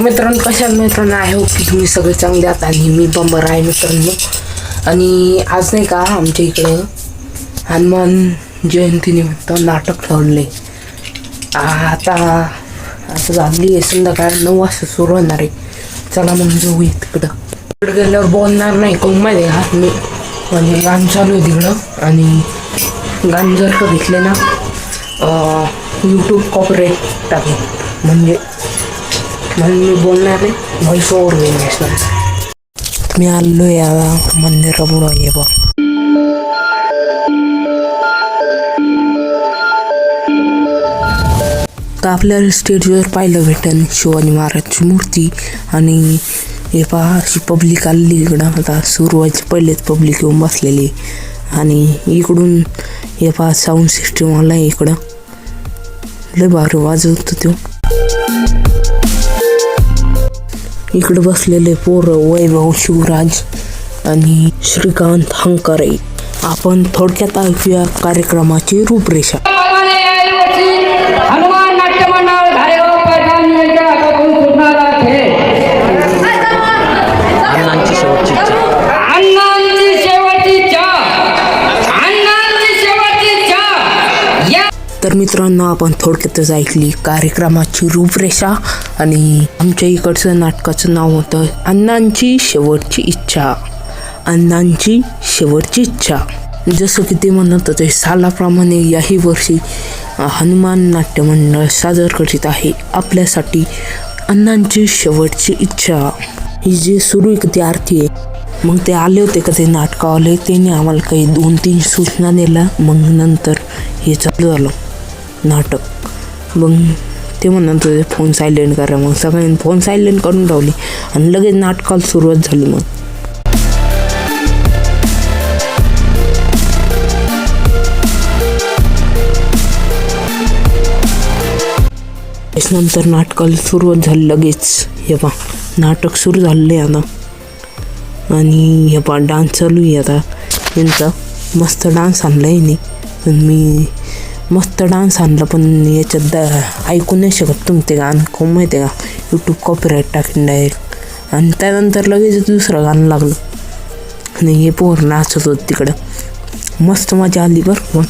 मित्रांनो कशा मित्रांनो आहे? की तुम्ही सगळे चांगले आहात आणि मी पण बरं आहे मित्रांनो. आणि आज नाही का आमच्या इकडं हनुमान जयंतीनिमित्त नाटक ठरले. आता आता झाली आहे संध्याकाळ नऊ वाजता सुरू होणार आहे. चला मग जाऊ तिकडं. तिकडं गेल्यावर बोलणार नाही कोण माहिती आहे हात मी म्हणजे गाणं चालू आहे तिकडं. आणि गाणं जर का घेतले ना यूट्यूब कॉपरेट टाकेल म्हणजे म्हणून मी बोलणार आहे व्हॉइस ओव्हर घेऊन असणार. मी आलो या मंदिरापुढं ये बा तर आपल्याला स्टेजवर पाहिलं भेटेल शिवाजी महाराजची मूर्ती आणि हे पहा अशी पब्लिक आलेली इकडं. आता सुरू पहिलेच पब्लिक येऊन बसलेली. आणि इकडून हे पहा साऊंड सिस्टीम आला इकडं. लय भारी वाजवतो तो. इकडे बसलेले पोर वैभव शिवराज आणि श्रीकांत हंकारे. आपण थोडक्यात ऐकूया कार्यक्रमाची रूपरेषा. तर मित्रांनो आपण थोडक्यातच ऐकली कार्यक्रमाची रूपरेषा आणि आमच्या इकडचं नाटकाचं नाव होतं अण्णांची शेवटची इच्छा. अण्णांची शेवटची इच्छा. जसं की ते म्हणत होते सालाप्रमाणे याही वर्षी हनुमान नाट्यमंडळ सादर करीत आहे. आपल्यासाठी अण्णांची शेवटची इच्छा. ही जी सुरू आहे ती आरती आहे. मग ते आले होते का ते नाटकावाले? त्यांनी आम्हाला काही दोन तीन सूचना दिल्या. मग नंतर हे चालू झालं. नाटक. मग ते म्हणत होते फोन सायलेंट करा. मग सगळ्यांनी फोन सायलेंट करून ठेवली आणि लगेच नाटकाला सुरुवात झाली मग. त्याच्यानंतर नाटकाला सुरुवात झाली लगेच. हे पा नाटक सुरू झालेलं आहे आता. आणि हे पा डान्स चालू आहे आता. यांचा मस्त डान्स आणला आहे नाही पण मी मस्त डान्स आणला पण याच्यात द ऐकू नाही शकत तुम्ही ते गाणं. खूप माहिती आहे का? यूट्यूब कॉपीराईट टाकीन डायरेक्ट आणि त्यानंतर लगेच दुसरं गाणं लागलं. आणि हे पोर नाचत होत तिकडं. मस्त मजा आली बरं पण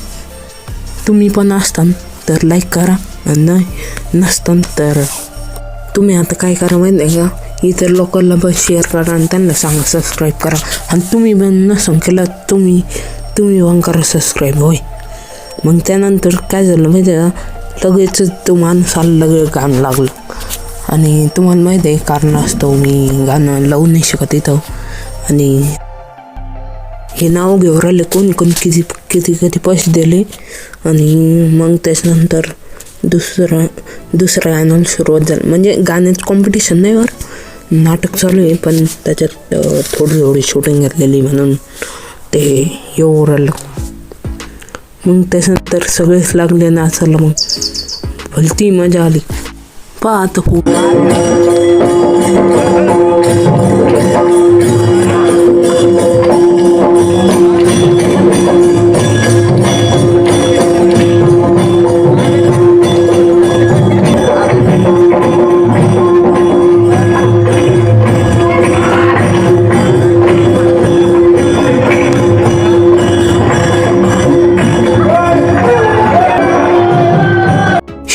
तुम्ही पण असतान तर लाईक करा. आणि नाही नसतान तर तुम्ही आता काय करा माहिती आहे का? इतर लोकांना पण शेअर करा आणि त्यांना सांगा सबस्क्राईब करा. आणि तुम्ही पण नसून केलं तुम्ही तुम्ही पण करा सबस्क्राईब होय. मग त्यानंतर काय झालं माहिती आहे का? लगेचच तो माणूस लगेच गाणं लागलं. आणि तुम्हाला माहिती आहे कारण असतो मी गाणं लावू नाही शकत इथं. आणि हे नाव घेऊन राहिले कोण कोण किती किती किती पैसे दिले. आणि मग त्याच्यानंतर दुसरं दुसऱ्या गाण्याला सुरुवात झाली. म्हणजे गाण्याचं कॉम्पिटिशन नाही वर नाटक चालू आहे पण त्याच्यात थोडी थोडी शूटिंग घेतलेली म्हणून ते येऊ राहिलं. मग त्याच्यानंतर सगळेच लागले नाचायला मग. भलती मजा आली. पाहत. आता खूप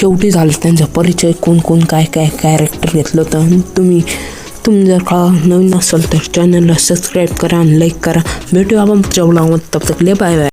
शेवटी झालं त्यांचा परिचय कोण कोण काय काय कॅरेक्टर घेतलं होतं. तुम्ही तुम्ही जर का नवीन असाल तर चॅनलला सबस्क्राईब करा आणि लाईक करा. भेटूया आपण पुढच्या तब तक ले बाय बाय.